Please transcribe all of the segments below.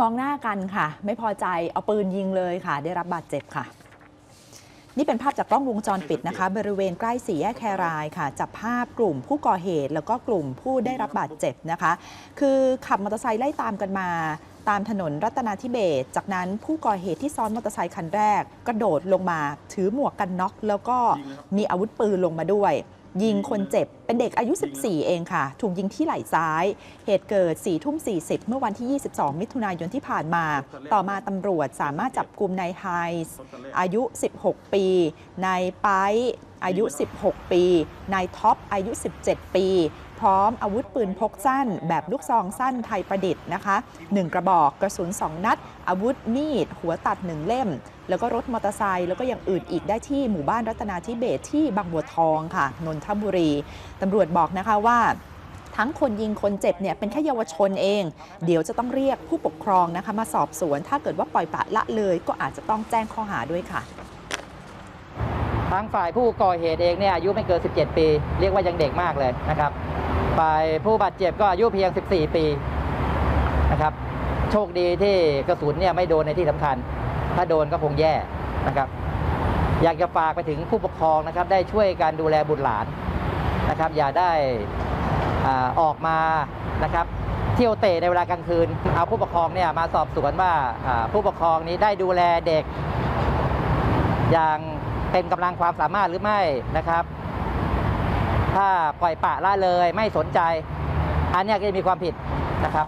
มองหน้ากันค่ะ ไม่พอใจเอาปืนยิงเลยค่ะ ได้รับบาดเจ็บค่ะ นี่เป็นภาพจากกล้องวงจรปิดนะคะ บริเวณใกล้สี่แยกแครายค่ะ จับภาพกลุ่มผู้ก่อเหตุ แล้วก็กลุ่มผู้ได้รับบาดเจ็บนะคะ คือขับมอเตอร์ไซค์ไล่ตามกันมาตามถนนรัตนาธิเบศจากนั้นผู้ก่อเหตุที่ซ้อนมอเตอร์ไซค์คันแรก กระโดดลงมา ถือหมวกกันน็อกแล้วก็มีอาวุธปืนลงมาด้วย ยิงคนเจ็บเป็นเด็กอายุ 14 เองค่ะ ถูกยิงที่ไหล่ซ้าย เหตุเกิด4ทุ่ม 40 เมื่อวันที่ 22 มิถุนายนที่ผ่านมา ต่อมาตำรวจสามารถจับกลุ่มนายไฮส์อายุ 16 ปีนายไปอายุ 16 ปี นายท็อป อายุ 17 ปี พร้อมอาวุธปืนพกสั้น แบบลูกซองสั้นไทยประดิษฐ์นะคะ 1 กระบอกกระสุน 2 นัด อาวุธมีด หัวตัด 1 เล่ม แล้วก็รถมอเตอร์ไซค์แล้วก็อย่างอื่นอีกได้ที่หมู่บ้านรัตนาธิเบศที่บางบัวทองค่ะ นนทบุรีตำรวจบอกนะคะว่าทั้งคนยิงคนเจ็บเนี่ยเป็นแค่เยาวชนเอง เดี๋ยวจะต้องเรียกผู้ปกครองนะคะมาสอบสวน ถ้าเกิดว่าปล่อยปละละเลย ก็อาจจะต้องแจ้งข้อหาด้วยค่ะทางฝ่ายผู้ก่อเหตุเองเนี่ยอายุไม่เกิน 17 ปี เรียกว่ายังเด็กมากเลยนะครับ ฝ่ายผู้บาดเจ็บก็อายุเพียง 14 ปีนะครับ โชคดีที่กระสุนเนี่ยไม่โดนในที่สำคัญ ถ้าโดนก็คงแย่นะครับ อยากจะฝากไปถึงผู้ปกครองนะครับ ได้ช่วยการดูแลบุตรหลานนะครับ อย่าได้อออกมานะครับ เที่ยวเตะในเวลากลางคืน เอาผู้ปกครองเนี่ยมาสอบสวนว่าอ่าผู้ปกครองนี้ได้ดูแลเด็ก อย่างเต็มกำลังความสามารถหรือไม่นะครับ ถ้าปล่อยปละละเลยไม่สนใจ อันเนี้ยก็จะมีความผิดนะครับ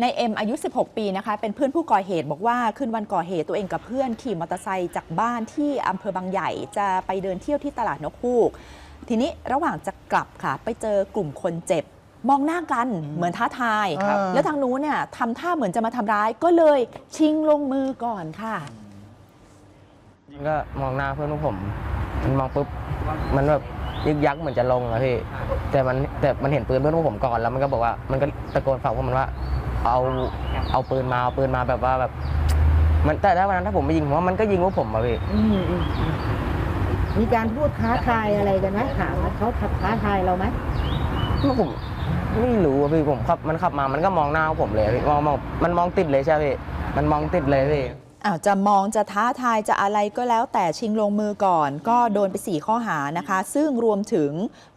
ในเอ็มอายุ 16 ปีนะคะ เป็นเพื่อนผู้ก่อเหตุบอกว่าคืนวันก่อเหตุตัวเองกับเพื่อนขี่มอเตอร์ไซค์จากบ้านที่อำเภอบางใหญ่จะไปเดินเที่ยวที่ตลาดนกฮูก ทีนี้ระหว่างจะกลับค่ะ ไปเจอกลุ่มคนเจ็บ มองหน้ากันเหมือนท้าทายครับแล้วทางนู้นเนี่ยทำท่าเหมือนจะมาทำร้ายก็เลยชิงลงมือก่อนค่ะก็มองหน้าเพื่อนพวกผม มันมองปุ๊บมันแบบ ยึกยักเหมือนจะลงอะพี่แต่มันแต่มันเห็นปืนเพื่อนพวกผมก่อนแล้วมันก็บอกว่ามันก็ตะโกนฝากพวกมันว่าเอาเอาปืนมาเอาปืนมาแบบว่าแบบมันแต่ถ้าวันนั้นถ้าผมไม่ยิงผมว่ามันก็ยิงพวกผมอะพี่อืมอืมอืมมีการพูดท้าทายอะไรกันไหมถามว่าเขาท้าทายเราไหมพวกผมไม่รู้อะพี่ผมขับมันขับมามันก็มองหน้าพวกผมเลยพี่มองมองมันมองติดเลยใช่ไหมพี่มันมองติดเลยพี่ อ้าวจะมองจะท้าทายจะอะไรก็แล้วแต่ชิงลงมือก่อน ก็โดนไป 4 ข้อหานะคะ ซึ่งรวมถึง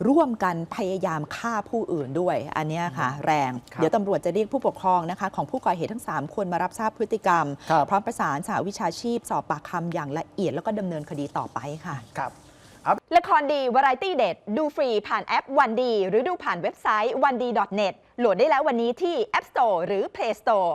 ร่วมกันพยายามฆ่าผู้อื่นด้วย อันเนี้ยค่ะ แรงครับเดี๋ยวตำรวจจะเรียกผู้ปกครองนะคะ ของผู้ก่อเหตุทั้ง 3 คนมารับทราบพฤติกรรมครับพร้อมประสานสหวิชาชีพ สอบปากคำอย่างละเอียดแล้วก็ดำเนินคดีต่อไปค่ะครับละครดี วาไรตี้เด็ด ดูฟรีผ่านแอปวันดีหรือดูผ่านเว็บไซต์วันดี .net โหลดได้แล้ววันนี้ที่ App Store หรือ Play Store